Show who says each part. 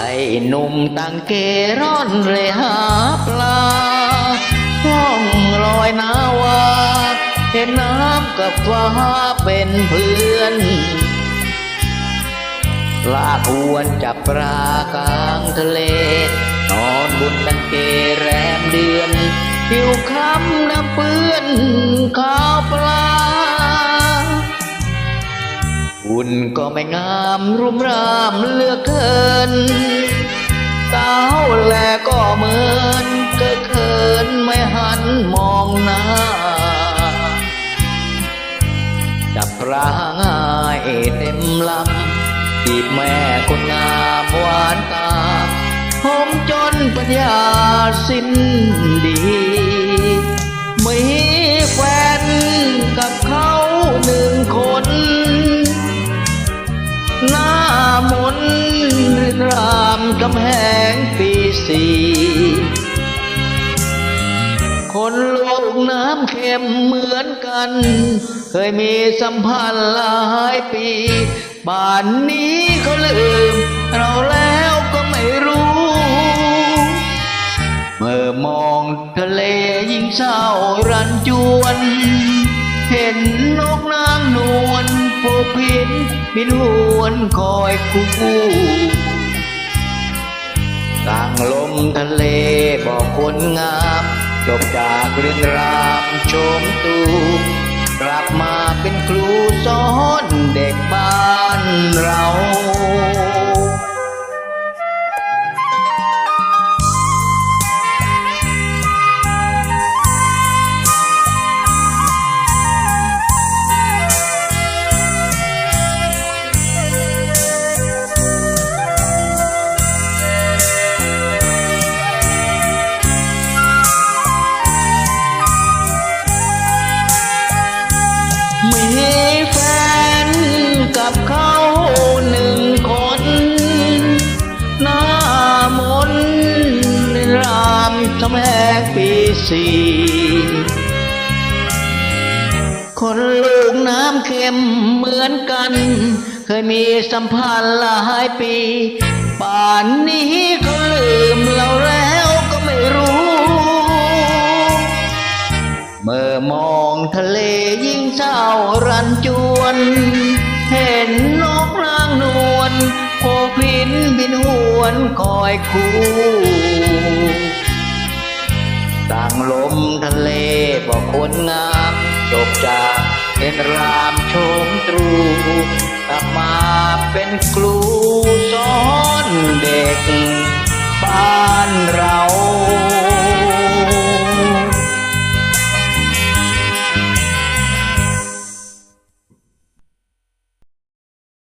Speaker 1: ไอหนุ่มตั้งเกร่อนเลยหาปลาล่องลอยนาวา เห็นน้ำกับฟ้าเป็นเพื่อน ลากอวนจับปลากลางทะเล นอนบนตังเกแรมเดือน ผิวคล้ำน้ำเปื้อนขาวปลา อุ่นก็ไม่งามรุ่มรามเหลือกเกิน สาวแลก็เหมือนเกิดเขินไม่หันมองหน้า จับปลาง่ายเต็มลำจีบแม่คนงามหวานตาผมจนปัญญาสิ้นดีไมี กำแหงปีสี่คนลูกน้ำเค็มเหมือนกัน เคยมีสัมพันธ์หลายปีบ้านนี้เขาลืม เราแล้วก็ไม่รู้ เมื่อมองทะเลยิ่งเศร้ารันจวน เห็นนกนางนวลผูกพินบินวนคอยคู่ ต่างลมทะเลบอกคนงามจบจากเรื่องรามชมตูกลับมาเป็นครูสอนเด็กบ้านเรา ปีสี่คนลูกน้ำเค็มเหมือนกัน เคยมีสัมพันธ์หลายปี ป่านนี้เขาลืมเราแล้วก็ไม่รู้ เมื่อมองทะเลยิ่งเศร้ารันจวน เห็นนกนางนวลโผพินบินหวนคอยคู่ ต่างลมทะเลบอกคนงามจบจากเป็นรามชมตรูกลับมาเป็นครูสอนเด็ก บ้านเรา